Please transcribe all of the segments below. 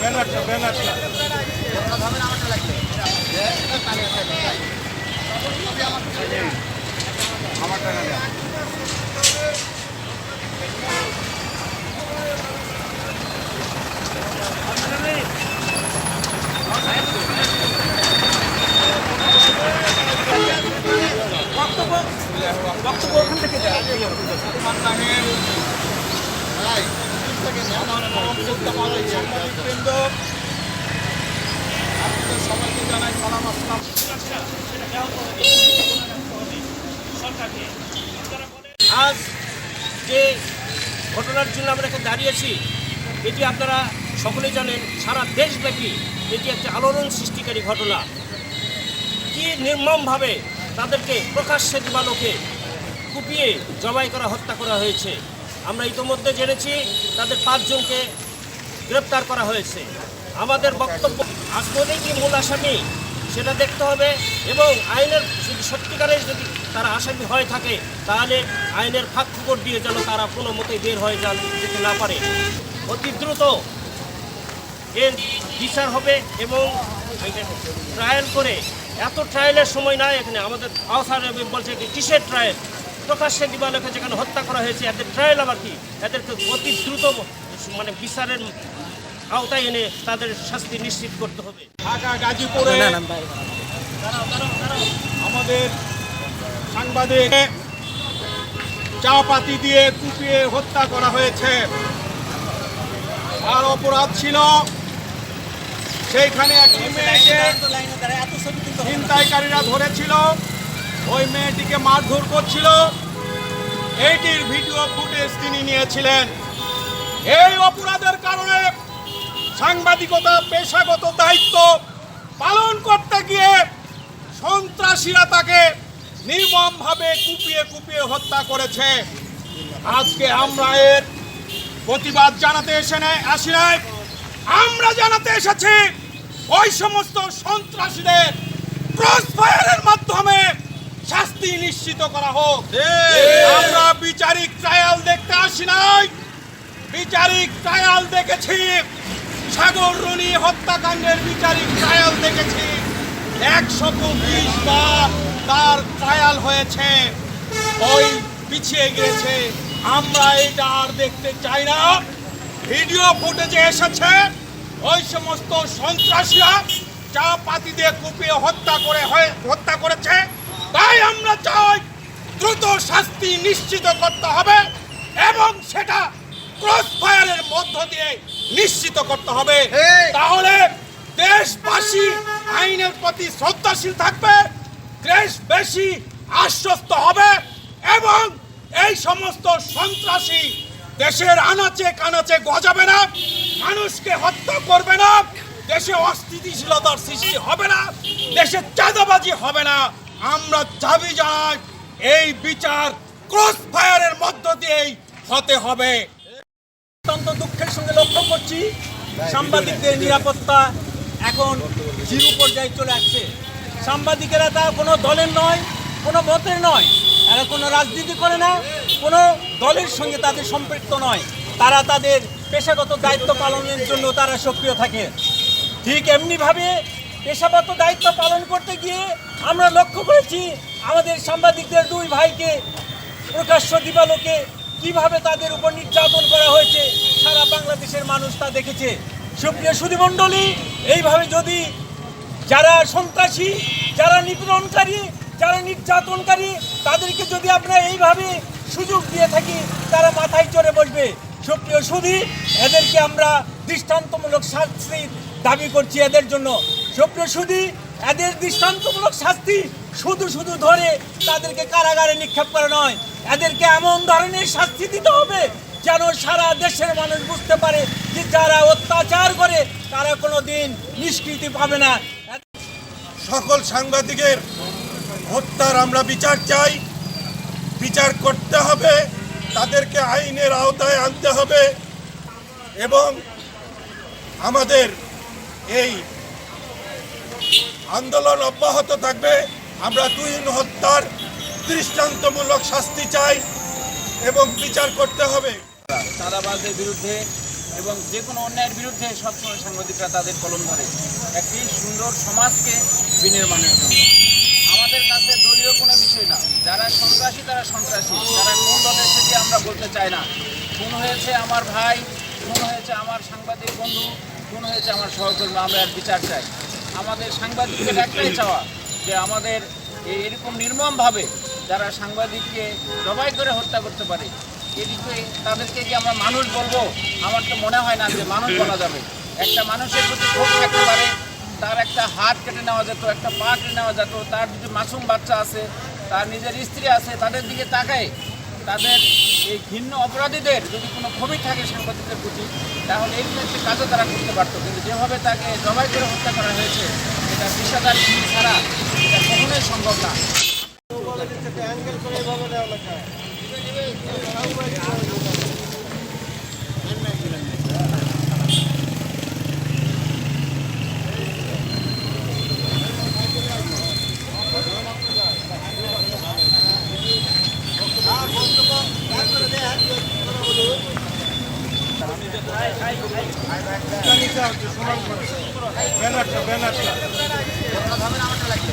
ব্যানারটা ব্যানারটা আজ যে ঘটনার জন্য আমরা এখানে দাঁড়িয়েছি, এটি আপনারা সকলে জানেন, সারা দেশব্যাপী এটি একটি আলোড়ন সৃষ্টিকারী ঘটনা। কি নির্মমভাবে তাদেরকে প্রকাশ্যে দিবালোকে কুপিয়ে জবাই করা, হত্যা করা হয়েছে, আমরা ইতোমধ্যে জেনেছি, তাদের পাঁচজনকে গ্রেপ্তার করা হয়েছে। আমাদের বক্তব্য আসলে কি মূল আসামি সেটা দেখতে হবে এবং আইনের যদি সত্যিকারের যদি তারা আসামি হয়ে থাকে, তাহলে আইনের ফাঁক ফুকর দিয়ে যেন তারা কোনো মতে বের হয়ে যান, যেতে না পারে। অতি দ্রুত এর বিচার হবে এবং ট্রায়াল করে, এত ট্রায়ালের সময় নাই এখানে আমাদের আওসার বলছে কি কিসের ট্রায়াল? প্রকাশ্যে দিবালোকে যেখানে হত্যা করা হয়েছে, এদের ট্রায়াল আবার কি? এদেরকে অতি দ্রুত মানে বিচারের আওতায় এনে তাদের শাস্তি নিশ্চিত করতে হবে। ঢাকা গাজীপুরে আমাদের সাংবাদিক চাপাতি দিয়ে কুপিয়ে হত্যা করা হয়েছে। আর অপরাধ ছিল সেইখানে একটি মেয়েকে ছিনতাইকারীরা ধরেছিল ওই মেয়েটিকে মারধর করছিল। এইটির ভিডিও ফুটেজ তিনি নিয়েছিলেন। এই অপরাধের কারণে সাংবাদিকতা পেশাগত দায়িত্ব পালন করতে গিয়ে সন্ত্রাসীরা তাকে নির্মমভাবে কুপিয়ে কুপিয়ে হত্যা করেছে। আজকে আমরা এর প্রতিবাদ জানাতে এসে নাই আসি নাই। আমরা জানাতে এসেছি ওই সমস্ত সন্ত্রাসীদের ক্রস ফায়ারের মাধ্যমে শাস্তি নিশ্চিত করা হোক। আমরা বিচারিক ট্রায়াল দেখতে আসি নাই। বিচারিক ট্রায়াল দেখেছি। সাগর রনি হত্যাকাণ্ডের বিচারিক ট্রায়াল দেখেছি। একশত বিশ বার তার ট্রায়াল হয়েছে। ওই পিছিয়ে গিয়েছে। আমরা এটা আর দেখতে চাই না। ভিডিও ফুটেজে এসেছে। ওই সমস্ত সন্ত্রাসীরা চা পাতি দিয়ে কুপিয়ে হত্যা করে হত্যা করেছে। তাই আমরা চাই দ্রুত শাস্তি নিশ্চিত করতে হবে এবং সেটা ক্রস ফায়ারের মধ্য দিয়ে নিশ্চিত করতে হবে। তাহলে দেশবাসী আইনের প্রতি শ্রদ্ধাশীল থাকবে দেশ বেশি আশ্বস্ত হবে এবং এই সমস্ত সন্ত্রাসী দেশের আনাচে কানাচে গজাবে না মানুষকে হত্যা করবে না দেশে অস্থিতিশীলতার সৃষ্টি হবে না দেশে চাঁদাবাজি হবে না। আমরা চাবি যাই এই বিচার ক্রস ফায়ারের মধ্য দিয়েই হতে হবে। করছি সাংবাদিকদের নিরাপত্তা এখন জিরো পর্যায়ে চলে আসছে। সাংবাদিকেরা তা কোনো দলের নয়, কোনো মতের নয়। এরা কোনো রাজনীতি করে না, কোনো দলের সঙ্গে তাদের সম্পৃক্ত নয়। তারা তাদের পেশাগত দায়িত্ব পালনের জন্য তারা সক্রিয় থাকে। ঠিক এমনিভাবে পেশাগত দায়িত্ব পালন করতে গিয়ে আমরা লক্ষ্য করেছি, আমাদের সাংবাদিকদের দুই ভাইকে প্রকাশ্য দিবালোকে কীভাবে তাদের উপর নির্যাতন করা হয়েছে সারা বাংলাদেশের মানুষ তা দেখেছে। সুপ্রিয় সুধীমণ্ডলী, এইভাবে যদি যারা সন্ত্রাসী, যারা নিপীড়নকারী, যারা নির্যাতনকারী, তাদেরকে যদি আমরা এইভাবে সুযোগ দিয়ে থাকি, তারা মাথায় চড়ে বসবে। সুপ্রিয় সুধী, এদেরকে আমরা দৃষ্টান্তমূলক শাস্তির দাবি করছি এদের জন্য। সুপ্রিয় সুধী, এদের দৃষ্টান্তমূলক শাস্তি শুধু শুধু ধরে তাদেরকে কারাগারে নিক্ষেপ করা নয়, এদেরকে এমন ধরনের শাস্তি দিতে হবে যেন সারা দেশের মানুষ বুঝতে পারে যে যারা অত্যাচার করে, তারা কোনো দিন নিষ্কৃতি পাবে না। সকল সাংবাদিকের হত্যার আমরা বিচার চাই। বিচার করতে হবে, তাদেরকে আইনের আওতায় আনতে হবে এবং আমাদের এই আন্দোলন অব্যাহত থাকবে। আমরা তুহিন হত্যার দৃষ্টান্তমূলক শাস্তি চাই এবং বিচার করতে হবে। চাঁদাবাজদের বিরুদ্ধে এবং যে কোনো অন্যায়ের বিরুদ্ধে সবসময় সাংবাদিকরা তাদের কলম ধরে। একটি সুন্দর সমাজকে বিনির্মাণের জন্য। আমাদের কাছে দলীয় কোনো বিষয় না। যারা সন্ত্রাসী, তারা সন্ত্রাসী। তারা কোন দলের সেটি আমরা বলতে চাই না। খুন হয়েছে আমার ভাই, খুন হয়েছে আমার সাংবাদিক বন্ধু, খুন হয়েছে আমার সহকর্মী, আমরা এর বিচার চাই। আমাদের সাংবাদিকদের একটাই চাওয়া যে আমাদের এরকম নির্মমভাবে যারা সাংবাদিককে জবাই করে হত্যা করতে পারে এদিকে তাদেরকে কি আমরা মানুষ বলব, আমার তো মনে হয় না যে মানুষ বলা যাবে। একটা মানুষের প্রতি ক্ষোভ থাকতে পারে, তার একটা হাত কেটে নেওয়া যেত, একটা পা কেটে নেওয়া যেত, তার যদি মাসুম বাচ্চা আছে, তার নিজের স্ত্রী আছে, তাদের দিকে তাকায়, তাদের এই ঘৃণ্য অপরাধীদের যদি কোনো ক্ষোভই থাকে সাংবাদিকদের প্রতি, তাহলে এই একটি কাজও তারা করতে পারতো। কিন্তু যেভাবে তাকে জবাই করে হত্যা করা হয়েছে, এটা পেশাদার ছাড়া এটা কখনোই সম্ভব না। ব্যানারটা ব্যানারটা আমারটা লাগবে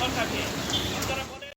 সরকারকে।